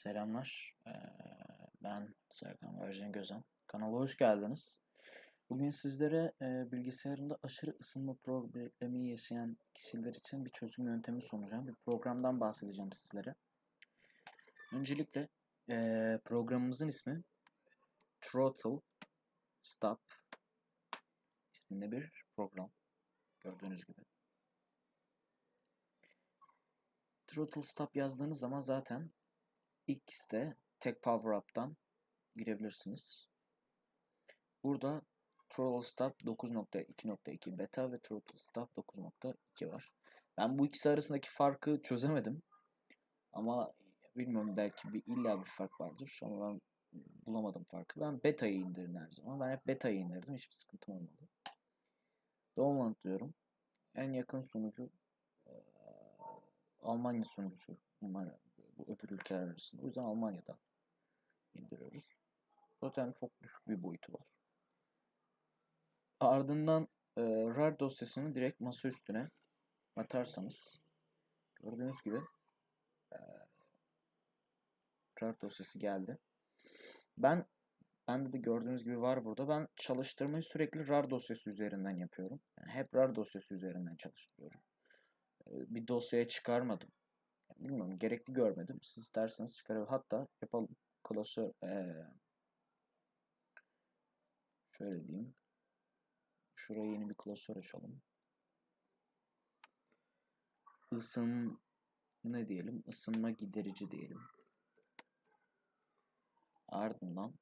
Selamlar. Ee, ben Serkan Virgin Gözem. Kanala hoş geldiniz. Bugün sizlere e, bilgisayarında aşırı ısınma problemi yaşayan kişiler için bir çözüm yöntemi sunacağım. Bir programdan bahsedeceğim sizlere. Öncelikle e, programımızın ismi Throttle Stop isminde bir program. Gördüğünüz gibi. Throttle Stop yazdığınız zaman zaten X'te tek power up'tan girebilirsiniz. Burada Throttle Stop 9.2.2 beta ve Throttle Stop 9.2 var. Ben bu ikisi arasındaki farkı çözemedim. Ama bilmiyorum belki bir illa bir fark vardır ama ben bulamadım farkı. Ben beta'yı indirin her zaman. Ben hep beta'yı indirdim. Hiçbir sıkıntım olmadı. Download diyorum. En yakın sunucu Almanya sunucusu. Bu öbür ülkeler arasında. O yüzden Almanya'dan indiriyoruz. Zaten çok düşük bir boyutu var. Ardından e, RAR dosyasını direkt masa üstüne atarsanız gördüğünüz gibi e, RAR dosyası geldi. Ben bende de gördüğünüz gibi var burada. Ben çalıştırmayı sürekli RAR dosyası üzerinden yapıyorum. Yani hep RAR dosyası üzerinden çalıştırıyorum. E, bir dosyaya çıkarmadım bilmiyorum gerekli görmedim. Siz isterseniz çıkarır. Hatta yapalım. Klasör ee, şöyle diyeyim. Şuraya yeni bir klasör açalım. Isın ne diyelim? Isınma giderici diyelim. Ardından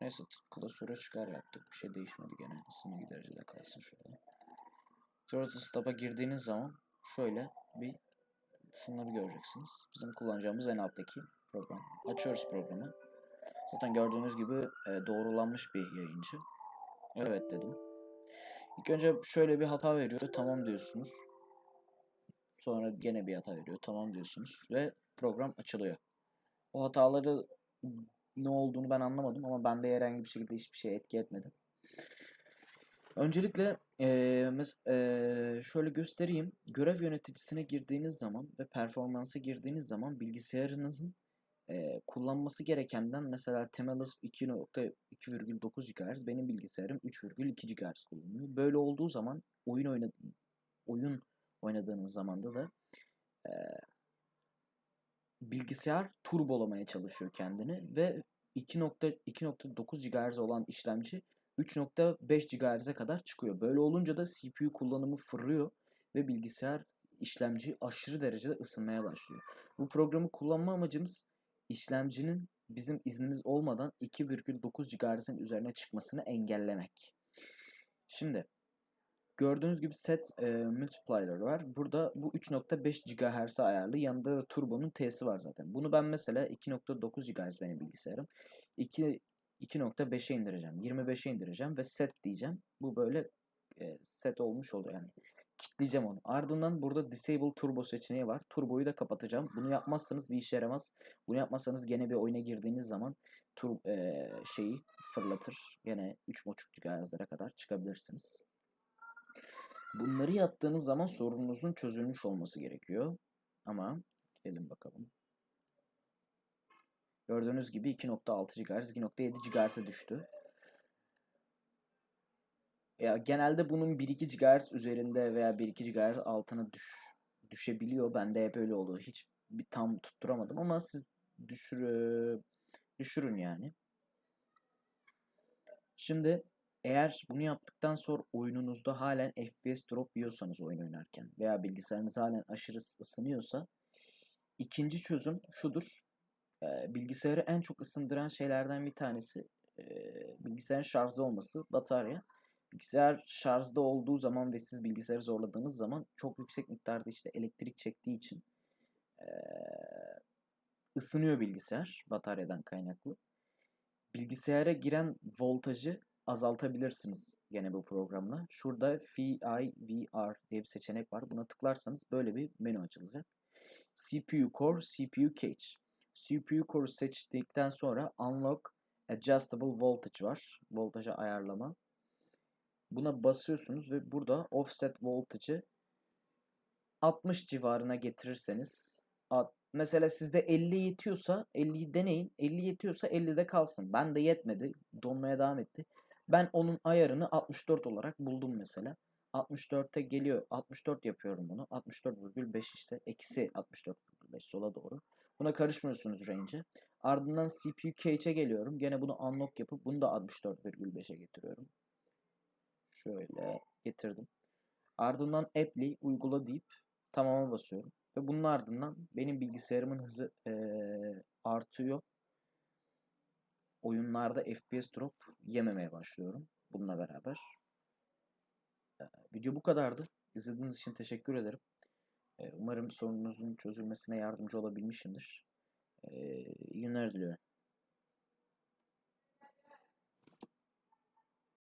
Neyse klasöre çıkar yaptık. Bir şey değişmedi gene. Isınma giderici de kalsın şurada. Throttle Stop'a girdiğiniz zaman şöyle bir şunları göreceksiniz. Bizim kullanacağımız en alttaki program. Açıyoruz programı. Zaten gördüğünüz gibi e, doğrulanmış bir yayıncı. Evet dedim. İlk önce şöyle bir hata veriyor. Tamam diyorsunuz. Sonra gene bir hata veriyor. Tamam diyorsunuz. Ve program açılıyor. O hataları ne olduğunu ben anlamadım ama bende herhangi bir şekilde hiçbir şey etki etmedi. Öncelikle e, mes e, şöyle göstereyim. Görev yöneticisine girdiğiniz zaman ve performansa girdiğiniz zaman bilgisayarınızın e, kullanması gerekenden mesela Temelis 2.2,9 GHz benim bilgisayarım 3,2 GHz kullanıyor. Böyle olduğu zaman oyun oyna oyun oynadığınız zamanda da e, bilgisayar turbolamaya çalışıyor kendini ve 2.2.9 GHz olan işlemci 3.5 GHz'e kadar çıkıyor. Böyle olunca da CPU kullanımı fırlıyor ve bilgisayar işlemci aşırı derecede ısınmaya başlıyor. Bu programı kullanma amacımız işlemcinin bizim iznimiz olmadan 2,9 GHz'in üzerine çıkmasını engellemek. Şimdi gördüğünüz gibi set e, multiplier var. Burada bu 3.5 GHz'e ayarlı. Yanında da turbonun T'si var zaten. Bunu ben mesela 2.9 GHz benim bilgisayarım. 2 2.5'e indireceğim. 25'e indireceğim ve set diyeceğim. Bu böyle e, set olmuş oluyor yani. Kitleyeceğim onu. Ardından burada disable turbo seçeneği var. Turboyu da kapatacağım. Bunu yapmazsanız bir işe yaramaz. Bunu yapmazsanız gene bir oyuna girdiğiniz zaman tur e, şeyi fırlatır. Gene 3.5 GHz'lere kadar çıkabilirsiniz. Bunları yaptığınız zaman sorununuzun çözülmüş olması gerekiyor. Ama gelin bakalım. Gördüğünüz gibi 2.6 GHz, 2.7 GHz'e düştü. Ya genelde bunun 1-2 GHz üzerinde veya 1-2 GHz altına düş, düşebiliyor. Bende hep öyle oluyor. Hiç bir tam tutturamadım ama siz düşür, düşürün yani. Şimdi eğer bunu yaptıktan sonra oyununuzda halen FPS drop yiyorsanız oyun oynarken veya bilgisayarınız halen aşırı ısınıyorsa ikinci çözüm şudur e, bilgisayarı en çok ısındıran şeylerden bir tanesi e, bilgisayarın şarjda olması, batarya. Bilgisayar şarjda olduğu zaman ve siz bilgisayarı zorladığınız zaman çok yüksek miktarda işte elektrik çektiği için e, ısınıyor bilgisayar bataryadan kaynaklı. Bilgisayara giren voltajı azaltabilirsiniz gene bu programla. Şurada VIVR diye bir seçenek var. Buna tıklarsanız böyle bir menü açılacak. CPU Core, CPU Cache. CPU Core'u seçtikten sonra Unlock Adjustable Voltage var. Voltaja ayarlama. Buna basıyorsunuz ve burada Offset Voltage'ı 60 civarına getirirseniz mesela sizde 50 yetiyorsa 50'yi deneyin. 50 yetiyorsa 50'de kalsın. Ben de yetmedi. Donmaya devam etti. Ben onun ayarını 64 olarak buldum mesela. 64'te geliyor. 64 yapıyorum bunu. 64,5 işte. Eksi 64,5 sola doğru. Buna karışmıyorsunuz range'e. Ardından CPU cache'e geliyorum. Gene bunu unlock yapıp bunu da 64,5'e getiriyorum. Şöyle getirdim. Ardından apply uygula deyip tamama basıyorum. Ve bunun ardından benim bilgisayarımın hızı eee, artıyor. Oyunlarda FPS drop yememeye başlıyorum bununla beraber. Eee, video bu kadardı. İzlediğiniz için teşekkür ederim. Eee, umarım sorununuzun çözülmesine yardımcı olabilmişimdir. İyi günler diliyorum.